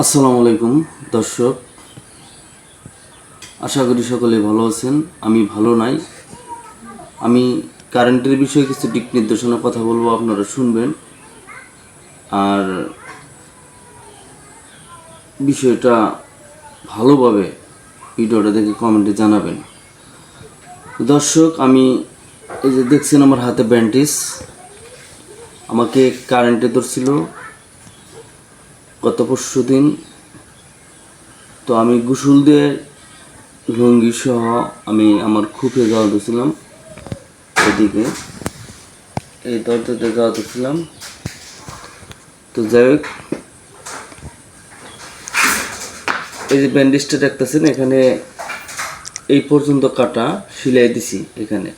আসসালামু আলাইকুম, দর্শক। আশা করি সকলে ভালো আছেন, আমি ভালো নাই। আমি কারেন্টের বিষয়ে কিছু দিক নির্দেশনা কথা বলব, আপনারা শুনবেন। আর বিষয়টা ভালোভাবে ভিডিওটা দেখে কমেন্টে জানাবেন। দর্শক, আমি এই যে দেখছেন আমার হাতে ব্যান্ডেজ। আমাকে কারেন্টে ধরছিল। গত পরশু দিন তো আমি গোসল দিয়ে লুঙ্গি সহ আমি আমার খুপে যাওয়া দিয়েছিলাম এদিকে। এই দরজাতে যাওয়া দিয়েছিলাম তো যাই হোক, এই যে ব্যান্ডেজটা দেখতেছেন, এখানে এই পর্যন্ত কাটা সিলাই দিছি এখানে।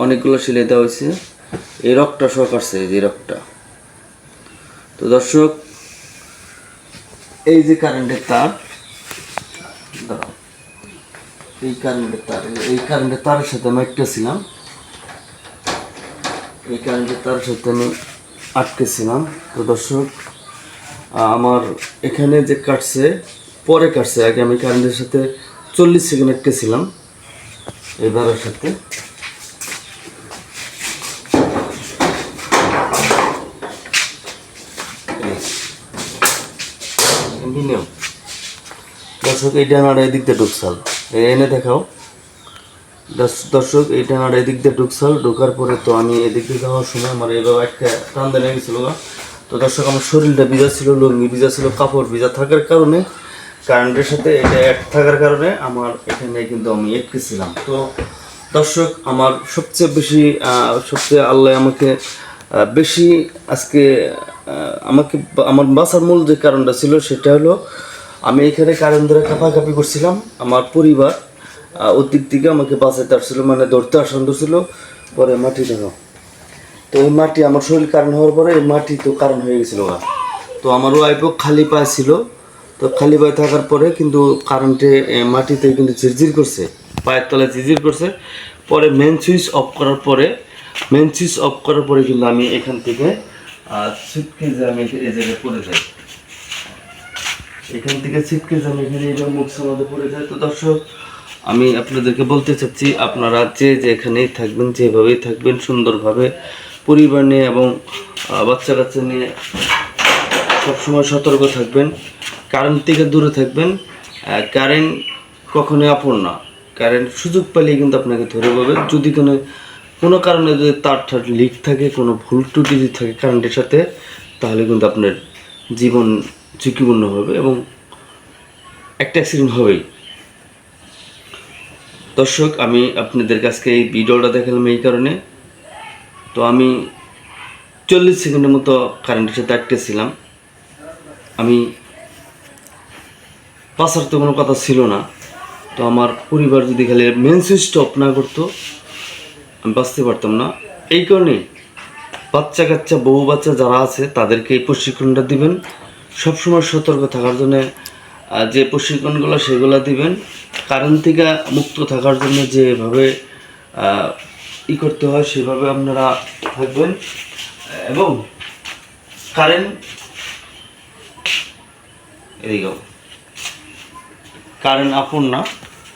অনেকগুলো সিলাই দেওয়া হয়েছে। এই রকটা সহ কাটছে এই যে রকটা। তো দর্শক এই যে কারেন্টের তার। এই কারেন্টের তার, এই কারেন্টের তারের সাথে আমি আটকেছিলাম। এই কারেন্টের তারের সাথে আমি আটকেছিলাম। তো দর্শক, আমার এখানে যে কাটছে, পরে কাটছে, আগে আমি কারেন্টের সাথে চল্লিশ সেকেন্ড আটকেছিলাম। এই বারের সাথে। মিনিমাম দর্শক, এই ডানাটা এদিক দিয়ে ঢুকসাল এনে দেখাও। দর্শ- দর্শক, এই ডানাটা এদিক দিয়ে ঢুকসাল ঢোকার পরে তো আমি এদিক দিয়ে যাওয়ার সময় আমার এইভাবে একটা টান দিয়ে গেছিল। তো দর্শক, আমার শরীরটা ভিজা ছিল, লুঙ্গি ভিজা ছিল, কাপড় ভিজা থাকার কারণে, কারেন্টের সাথে এটা এক থাকার কারণে আমার এখানে কিন্তু আমি এটকেছিলাম তো দর্শক, আমার সবচেয়ে বেশি সবচেয়ে আল্লাহ আমাকে বেশি আজকে আমাকে আমার বাঁচার মূল যে কারণটা ছিল সেটা হলো, আমি এখানে কারেন্ট ধরে কাঁপাকাঁপি করছিলাম। আমার পরিবার ওর দিক থেকে আমাকে বাঁচাতে আসছিল মানে ধরতে আসান্ত ছিল, পরে মাটি দেখো। তো ওই মাটি আমার শরীর কারণ হওয়ার পরে এই মাটি তো কারণ হয়ে গেছিল গা। তো আমার ওয়াইফও খালি পায়ে ছিল। তো খালি পায়ে থাকার পরে কিন্তু কারেন্টে মাটিতে কিন্তু ঝিরঝির করছে, পায়ের তলায় ঝিরঝির করছে। পরে মেন সুইচ অফ করার পরে মেন সুইচ অফ করার পরে কিন্তু আমি এখান থেকে ছিটকে যে আমি এই জায়গায় পড়ে যাই এখান থেকে ছিটকে যে আমি এখানে এইভাবে মুখ সামাতে পড়ে যাই তো দর্শক, আমি আপনাদেরকে বলতে চাচ্ছি, আপনারা যে যেখানেই থাকবেন, যেভাবেই থাকবেন, সুন্দরভাবে পরিবার নিয়ে এবং বাচ্চা কাচ্চা নিয়ে সবসময় সতর্ক থাকবেন। কারেন্ট থেকে দূরে থাকবেন। কারেন্ট কখনোই আপন না। কারেন্ট সুযোগ পেলেই কিন্তু আপনাকে ধরে পাবে যদি কোনো কোনো কারণে যদি তার ঠার লিক থাকে, কোনো ভুল ত্রুটি যদি থাকে কারেন্টের সাথে, তাহলে কিন্তু আপনার জীবন ঝুঁকিপূর্ণ হবে এবং একটা অ্যাক্সিডেন্ট হবেই। দর্শক, আমি আপনাদের কাছকে এই ভিডিওটা দেখালাম এই কারণে। তো আমি চল্লিশ সেকেন্ডের মতো কারেন্টের সাথে আটকেছিলাম। আমি বাঁচার তো কোনো কথা ছিল না। তো আমার পরিবার যদি খালি মেন সুইচটা অফ না করতো বাঁচতে পারতাম না। এই কারণে বাচ্চা কাচ্চা বউ বাচ্চা যারা আছে, তাদেরকে এই প্রশিক্ষণটা দিবেন। সবসময় সতর্ক থাকার জন্য যে প্রশিক্ষণগুলো, সেগুলো দিবেন। কারেন্ট থেকে মুক্ত থাকার জন্য যেভাবে ই করতে হয়, সেভাবে আপনারা থাকবেন। এবং কারেন্ট এদিকেও কারেন্ট আপন না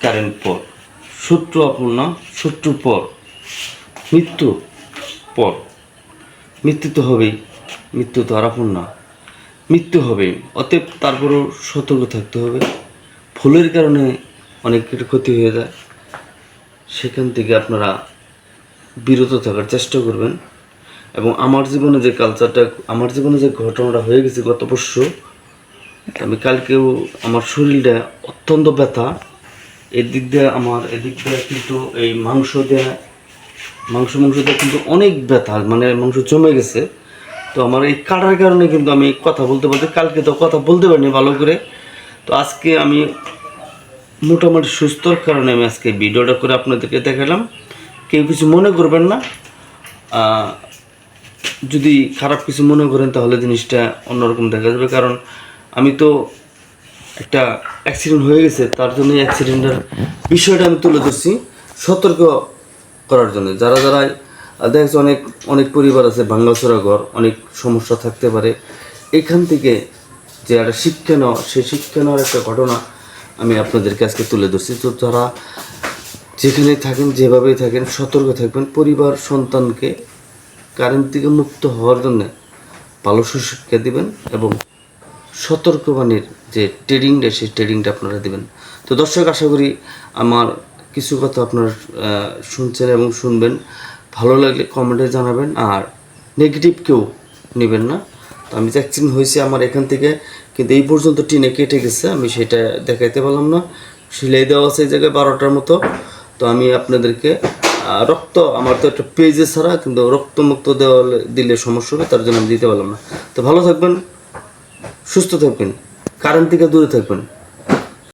কারেন্ট পর। শত্রু আপন না শত্রু পর। মৃত্যু পর। মৃত্যু তো হবেই। মৃত্যু তো আর আপন না। মৃত্যু হবে। অতএব তারপরেও সতর্ক থাকতে হবে। ভুলের কারণে অনেক ক্ষতি হয়ে যায়। সেখান থেকে আপনারা বিরত থাকার চেষ্টা করবেন। এবং আমার জীবনে যে কালচারটা আমার জীবনে যে ঘটনাটা হয়ে গেছে গত পরশু, আমি কালকেও আমার শরীরটা অত্যন্ত ব্যথা। এদিক দিয়ে আমার, এদিক দিয়ে কিন্তু এই মাংস দেয়া মাংস মাংসটা কিন্তু অনেক ব্যথা মানে মাংস জমে গেছে। তো আমার এই কাটার কারণে কিন্তু আমি কথা বলতে বলতে, কালকে তো কথা বলতে পারিনি ভালো করে। তো আজকে আমি মোটামুটি সুস্থর কারণে আমি আজকে ভিডিওটা করে আপনাদেরকে দেখালাম। কেউ কিছু মনে করবেন না। যদি খারাপ কিছু মনে করেন তাহলে জিনিসটা অন্যরকম দেখা যাবে। কারণ আমি তো একটা অ্যাক্সিডেন্ট হয়ে গেছে, তার জন্য অ্যাক্সিডেন্টের বিষয়টা আমি তুলে ধরছি। সতর্ক করার জন্য। যারা যারা আহ, দেখা যাচ্ছে অনেক অনেক পরিবার আছে ভাঙ্গাচোরা ঘর অনেক সমস্যা থাকতে পারে। এখান থেকে যে একটা শিক্ষা নেওয়া সেই শিক্ষা নেওয়ার একটা ঘটনা আমি আপনাদেরকে আজকে তুলে ধরছি। তো যারা যেখানে থাকেন যেভাবেই থাকেন সতর্ক থাকবেন পরিবার সন্তানকে কারেন্ট থেকে মুক্ত হওয়ার জন্য ভালো সুশিক্ষা দিবেন এবং সতর্কবাণীর যে ট্রেডিংটা সেই ট্রেডিংটা আপনারা দিবেন। তো দর্শক আশা করি আমার কিছু কথা আপনারা শুনছেন এবং শুনবেন। ভালো লাগলে কমেন্টে জানাবেন আর নেগেটিভ কেউ নেবেন না। তো আমি ভ্যাকসিন হয়েছে আমার এখান থেকে, কিন্তু এই পর্যন্ত টিনে কেটে গেছে, আমি সেটা দেখাইতে পারলাম না। সিলাই দেওয়া আছে এই জায়গায় বারোটার মতো। তো আমি আপনাদেরকে রক্ত, আমার তো একটা পেজে ছাড়া, কিন্তু রক্তমুক্ত দেওয়া দিলে সমস্যা হবে, তার জন্য আমি দিতে পারলাম না। তো ভালো থাকবেন, সুস্থ থাকবেন কারেন্ট থেকে দূরে থাকবেন।